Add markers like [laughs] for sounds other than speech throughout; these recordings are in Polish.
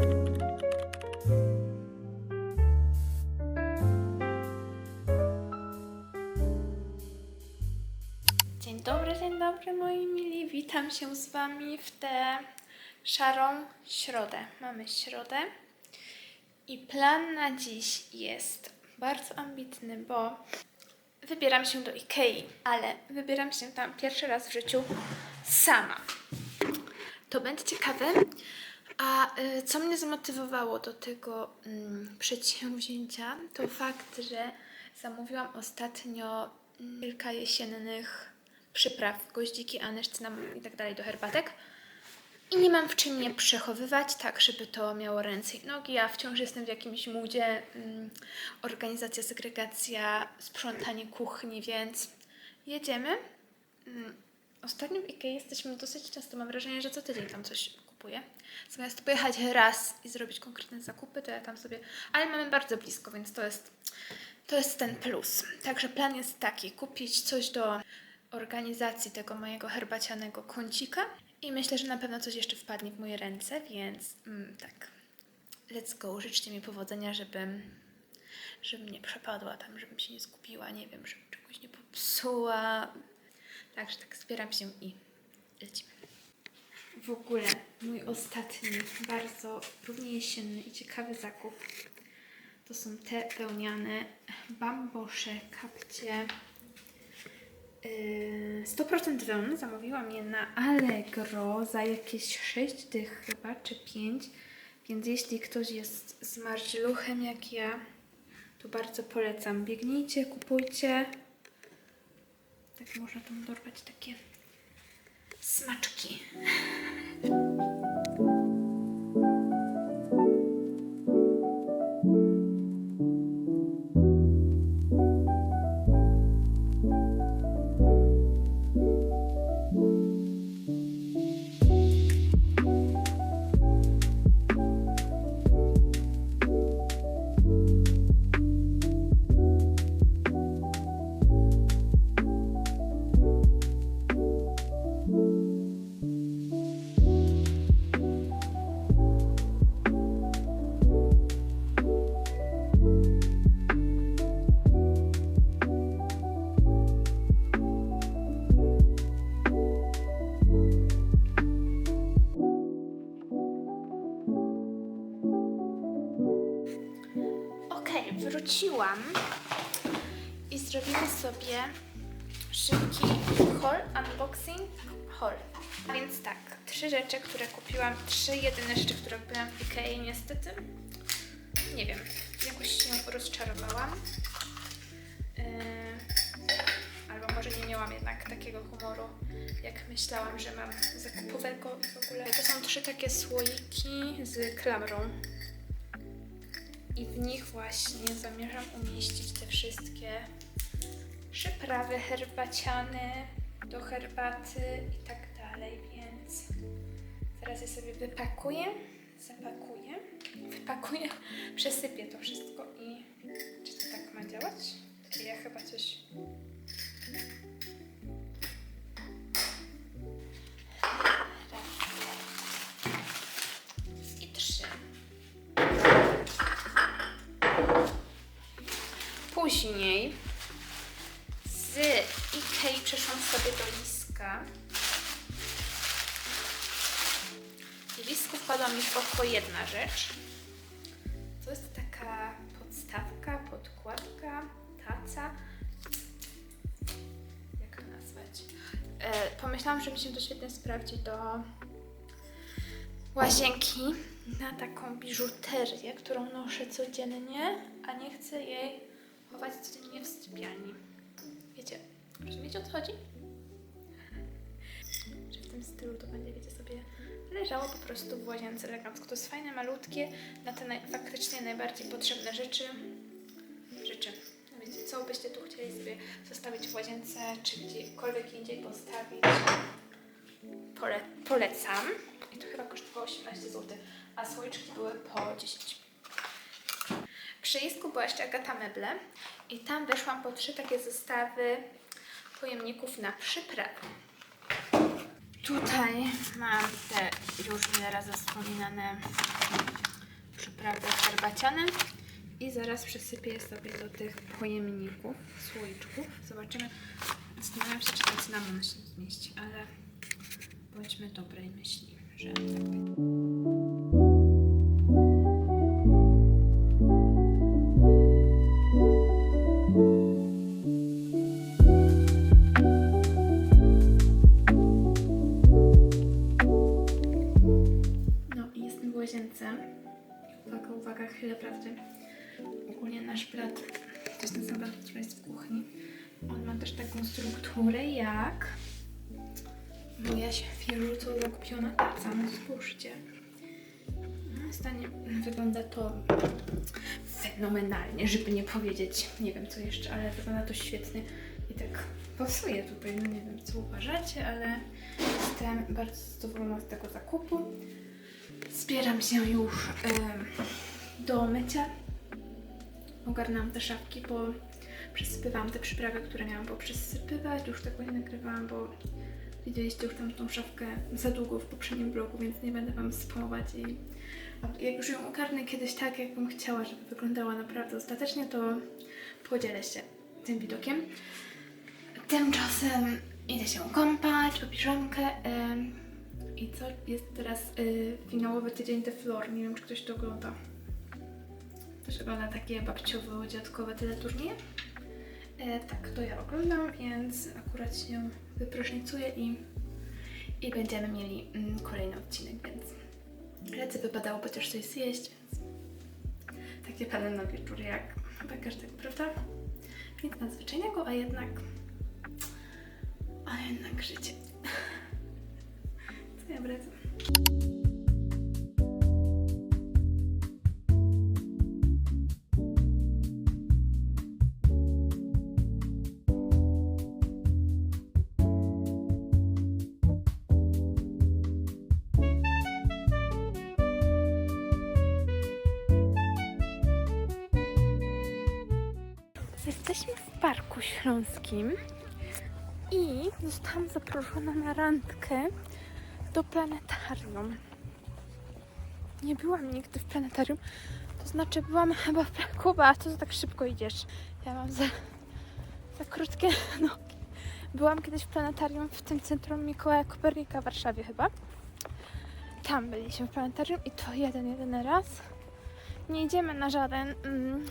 Dzień dobry, dzień dobry moi mili. Witam się z Wami w tę szarą środę. Mamy środę i plan na dziś jest bardzo ambitny, bo wybieram się do Ikei, ale wybieram się tam pierwszy raz w życiu sama. To będzie ciekawe. A y, co mnie zmotywowało do tego mm, przedsięwzięcia, to fakt, że zamówiłam ostatnio mm, kilka jesiennych przypraw, goździki, anyż, cynamon i tak dalej do herbatek. I nie mam w czym je przechowywać, tak żeby to miało ręce i nogi. Ja wciąż jestem w jakimś moodzie, mm, organizacja, segregacja, sprzątanie kuchni, więc jedziemy. Mm, Ostatnio w Ikei jesteśmy dosyć często, mam wrażenie, że co tydzień tam coś kupuję. Zamiast pojechać raz i zrobić konkretne zakupy, to ja tam sobie... Ale mamy bardzo blisko, więc to jest, to jest ten plus. Także plan jest taki, kupić coś do organizacji tego mojego herbacianego kącika i myślę, że na pewno coś jeszcze wpadnie w moje ręce, więc mm, tak, let's go. Życzcie mi powodzenia, żebym, żebym nie przepadła tam, żebym się nie skupiła, nie wiem, żebym czegoś nie popsuła. Także tak, zbieram się i lecimy. W ogóle mój ostatni, bardzo równie jesienny i ciekawy zakup to są te wełniane bambosze, kapcie. Yy, 100% wełny. Zamówiłam je na Allegro za jakieś 6 dych chyba, czy 5. Więc jeśli ktoś jest zmarzluchem jak ja, to bardzo polecam. Biegnijcie, kupujcie. Tak można tam dorwać takie smaczki. Wróciłam i zrobimy sobie szybki haul, unboxing haul. Więc tak, trzy rzeczy, które kupiłam, trzy jedyne rzeczy, które kupiłam w Ikei niestety. Nie wiem, jakoś się rozczarowałam. Yy, albo może nie miałam jednak takiego humoru, jak myślałam, że mam zakupowego i w ogóle. To są trzy takie słoiki z klamrą. I w nich właśnie zamierzam umieścić te wszystkie przyprawy herbaciane do herbaty i tak dalej, więc zaraz je sobie wypakuję, zapakuję, wypakuję, [laughs] przesypię to wszystko i czy to tak ma działać? Ja chyba coś... Później z Ikei przeszłam sobie do Liska. W Lisku wpadła mi w oko jedna rzecz. To jest taka podstawka, podkładka, taca. Jak to nazwać? E, pomyślałam, że mi się to świetnie sprawdzi do łazienki na taką biżuterię, którą noszę codziennie, a nie chcę jej chować codziennie w sypialni. Wiecie, rozumiecie o co chodzi? Że w tym stylu to będzie, wiecie, sobie leżało po prostu w łazience elegancko. To jest fajne, malutkie, na te naj, faktycznie najbardziej potrzebne rzeczy. Rzeczy. No Wiecie, co byście tu chcieli sobie zostawić w łazience, czy gdziekolwiek indziej postawić. Pole, polecam. I to chyba kosztowało 18 zł, a słoiczki były po 10. Przy Isku była jeszcze Agata Meble i tam weszłam po trzy takie zestawy pojemników na przyprawy. Tutaj mam te już wiele razy wspominane przyprawy herbaciane i zaraz przesypię sobie do tych pojemników, słoiczków. Zobaczymy. Zastanawiam się, czy ten cynamon się zmieści, ale bądźmy dobrej myśli, że tak będzie. Uwaga, chwilę prawdy. Ogólnie nasz brat, to jest ten sam brat, który jest w kuchni. On ma też taką strukturę jak moja świeżuco zakupiona taca. No spójrzcie. No, stanie, wygląda to fenomenalnie, żeby nie powiedzieć, nie wiem co jeszcze, ale wygląda to świetnie i tak pasuje tutaj. No nie wiem co uważacie, ale jestem bardzo zadowolona z tego zakupu. Zbieram się już em, do mycia. Ogarnęłam te szafki, bo przesypywałam te przyprawy, które miałam poprzesypywać. Już tego nie nagrywałam, bo widzieliście już tam tą szafkę za długo w poprzednim blogu, więc nie będę Wam spamować i jak już ją ogarnę kiedyś tak, jakbym chciała, żeby wyglądała naprawdę ostatecznie, to podzielę się tym widokiem. Tymczasem idę się kąpać, po em, I co? Jest teraz y, finałowy tydzień The Floor. Nie wiem, czy ktoś to ogląda. Też takie babciowe, dziadkowe teleturnieje. E, tak, to ja oglądam, więc akurat się wypróżnicuję i, i będziemy mieli mm, kolejny odcinek, więc lecę wypadało chociaż coś zjeść, więc takie plany na wieczór jak chyba każdego, prawda? Nic nadzwyczajnego, a jednak a jednak życie. [laughs] Co ja wracam? Jesteśmy w Parku Śląskim i zostałam zaproszona na randkę do planetarium. Nie byłam nigdy w planetarium, to znaczy byłam chyba w Kuba, a to tak szybko idziesz. Ja mam za, za krótkie [laughs] nogi. Byłam kiedyś w planetarium w tym centrum Mikołaja Kopernika w Warszawie chyba. Tam byliśmy w planetarium i to jeden, jedyny raz. Nie idziemy na żaden, mm,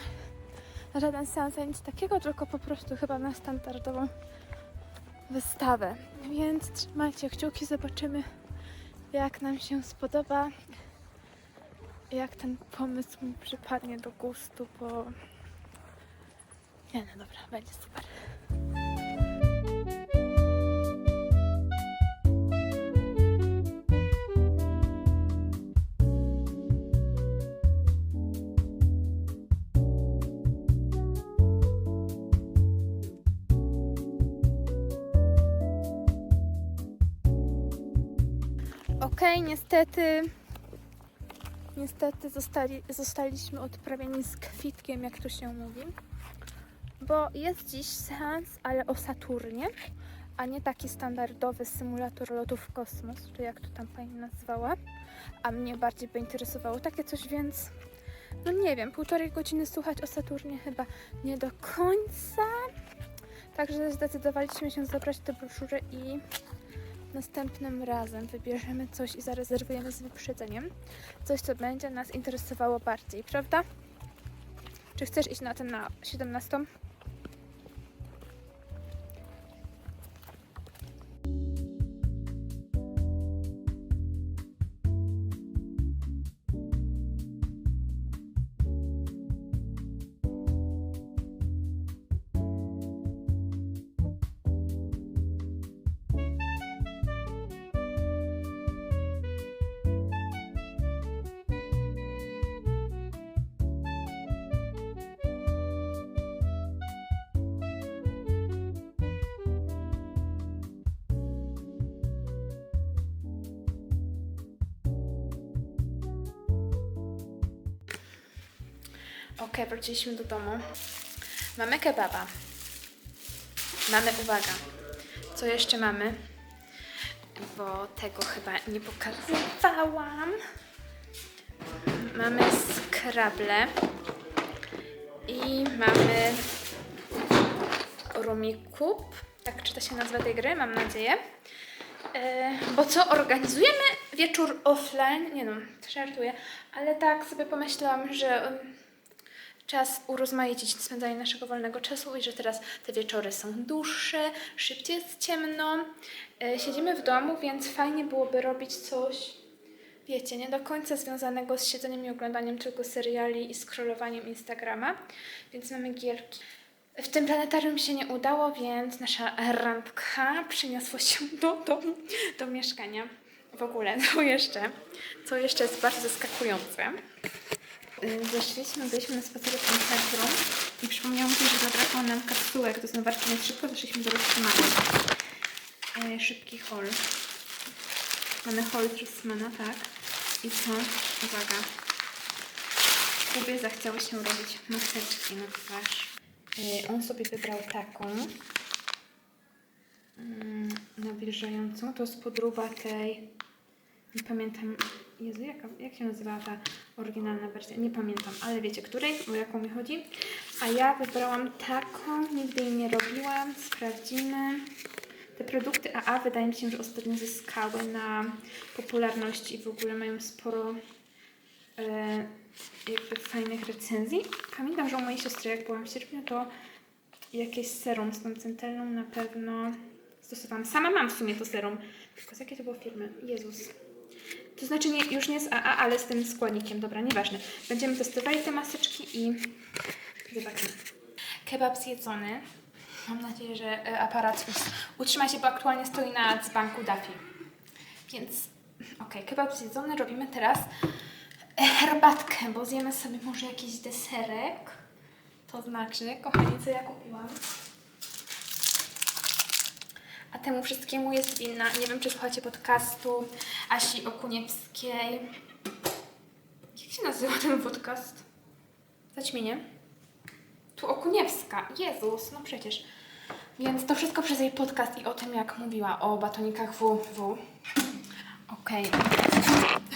żaden seans, nic takiego, tylko po prostu chyba na standardową wystawę. Więc trzymajcie kciuki, zobaczymy jak nam się spodoba. Jak ten pomysł mi przypadnie do gustu, bo nie no dobra, będzie super. Okej, niestety. Niestety zostali, zostaliśmy odprawieni z kwitkiem, jak to się mówi. Bo jest dziś seans, ale o Saturnie, a nie taki standardowy symulator lotów w kosmos, czy jak to tam pani nazwała. A mnie bardziej by interesowało takie coś, więc no nie wiem, półtorej godziny słuchać o Saturnie chyba nie do końca. Także zdecydowaliśmy się zabrać tę broszurę i Następnym razem wybierzemy coś i zarezerwujemy z wyprzedzeniem. Coś, co będzie nas interesowało bardziej, prawda? Czy chcesz iść na ten na 17? Ok, wróciliśmy do domu. Mamy kebaba. Mamy, uwaga, co jeszcze mamy? bo tego chyba nie pokazywałam. Mamy skrable i mamy Rumikub. Tak czyta się nazwa tej gry, mam nadzieję. E, bo co, organizujemy wieczór offline? Nie no, żartuję, ale tak sobie pomyślałam, że czas urozmaicić spędzanie naszego wolnego czasu i że teraz te wieczory są dłuższe, szybciej jest ciemno. E, siedzimy w domu, więc fajnie byłoby robić coś, wiecie, nie do końca związanego z siedzeniem i oglądaniem tylko seriali i scrollowaniem Instagrama, więc mamy gierki. W tym planetarium się nie udało, więc nasza randka przeniosła się do domu, do mieszkania. W ogóle, co jeszcze, co jeszcze jest bardzo zaskakujące. Y, Zeszliśmy, byliśmy na spacerze w centrum i przypomniało mi się, że zabrakło nam kapsułek do zmywarki więc szybko zeszliśmy do Rossmana. E, szybki haul. Mamy haul z Rossmana, tak. I co? Uwaga. Kubie zachciało się robić maseczki na twarz. E, On sobie wybrał taką mm, nawilżającą. To jest podróba tej, nie pamiętam, Jezu, jak się nazywała ta oryginalna wersja? Nie pamiętam, ale wiecie której, o jaką mi chodzi. A ja wybrałam taką, nigdy jej nie robiłam, sprawdzimy. Te produkty AA wydaje mi się, że ostatnio zyskały na popularności i w ogóle mają sporo e, jakby fajnych recenzji. Pamiętam, że u mojej siostry, jak byłam w sierpniu, to jakieś serum z tą centelną na pewno stosowałam. Sama mam w sumie to serum. Tylko z jakiej to było firmy? Jezus. To znaczy nie, już nie z AA, ale z tym składnikiem. Dobra, nieważne. Będziemy testowali te maseczki i zobaczymy. Kebab zjedzony. Mam nadzieję, że e, aparat utrzyma się, bo aktualnie stoi na dzbanku Dafi. Więc okej, kebab zjedzony. Robimy teraz herbatkę, bo zjemy sobie może jakiś deserek. To znaczy, kochani, co ja kupiłam? A temu wszystkiemu jest winna, nie wiem czy słuchacie podcastu Asi Okuniewskiej. Jak się nazywa ten podcast? Zaćmienie. Tu Okuniewska. Jezus, no przecież. Więc to wszystko przez jej podcast i o tym, jak mówiła o batonikach WW. Okej.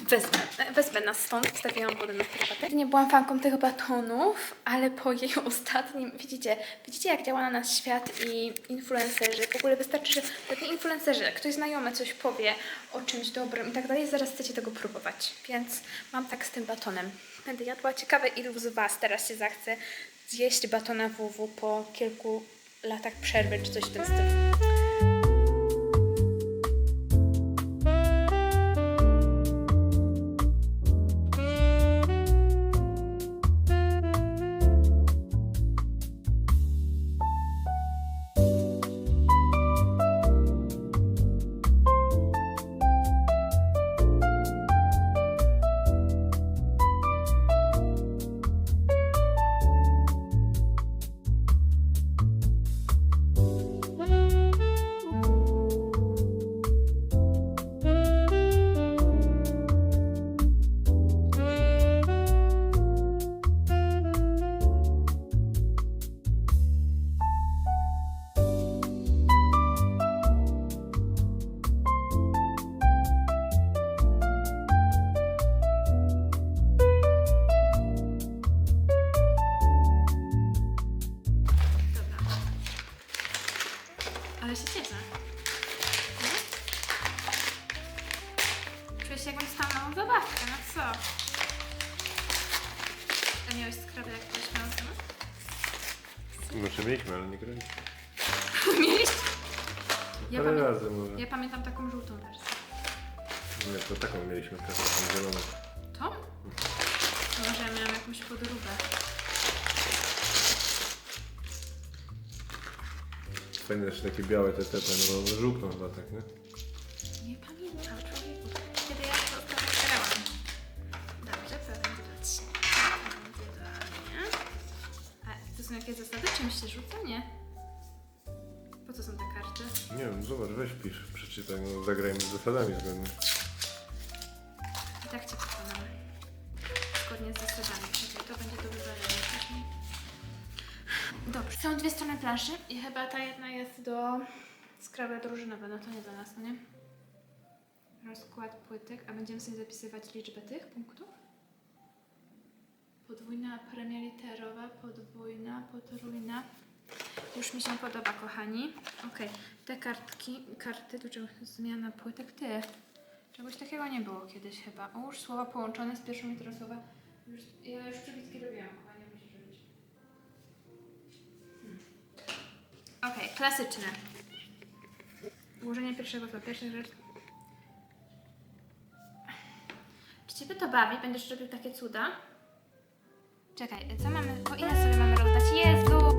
Wezmę, wezmę nas stąd, wstawiłam wodę na herbatę. Nie byłam fanką tych batonów, ale po jej ostatnim, widzicie, widzicie jak działa na nas świat i influencerzy. W ogóle wystarczy, że takie influencerzy, jak ktoś znajomy coś powie o czymś dobrym i tak dalej, zaraz chcecie tego próbować. Więc mam tak z tym batonem. Będę jadła. Ciekawe ilu z Was teraz się zachce zjeść batona WW po kilku latach przerwy czy coś w tym stylu. Ja, Parę pamię- razy może. ja pamiętam taką żółtą wersję. Nie, to taką mieliśmy teraz, taką zieloną. To? Może ja miałam jakąś podróbę. Fajne jeszcze takie białe te te, te no żółkną chyba tak, nie? Nie pamiętam, człowieku. Kiedy ja to ostatnio grałam. Dobrze. Będzie dla mnie. A to są jakieś zasady? Czymś się rzuca? Nie. Nie wiem, zobacz, weź pisz, przeczytaj, no zagrajmy z zasadami zgodnie. I tak cię przekonam. Zgodnie z zasadami. Czekaj, to będzie do wybrania później. Dobrze. Są dwie strony planszy i chyba ta jedna jest do skrawy drużynowe. No to nie dla nas, no nie? rozkład płytek, a będziemy sobie zapisywać liczbę tych punktów. Podwójna premia literowa, podwójna, potrójna. Już mi się podoba, kochani. Okej, te kartki, karty, tu czego zmiana płytek, ty. Czegoś takiego nie było kiedyś chyba. Ułóż słowa połączone z pierwszą literą słowa. Już, ja już przebitki robiłam, kochani, musisz robić. Hmm. Okej, klasyczne. Ułożenie pierwszego słowa, pierwsza rzecz. Czy Ciebie to bawi? Będziesz robił takie cuda? Czekaj, co mamy, o ile sobie mamy rozdać? Jezu!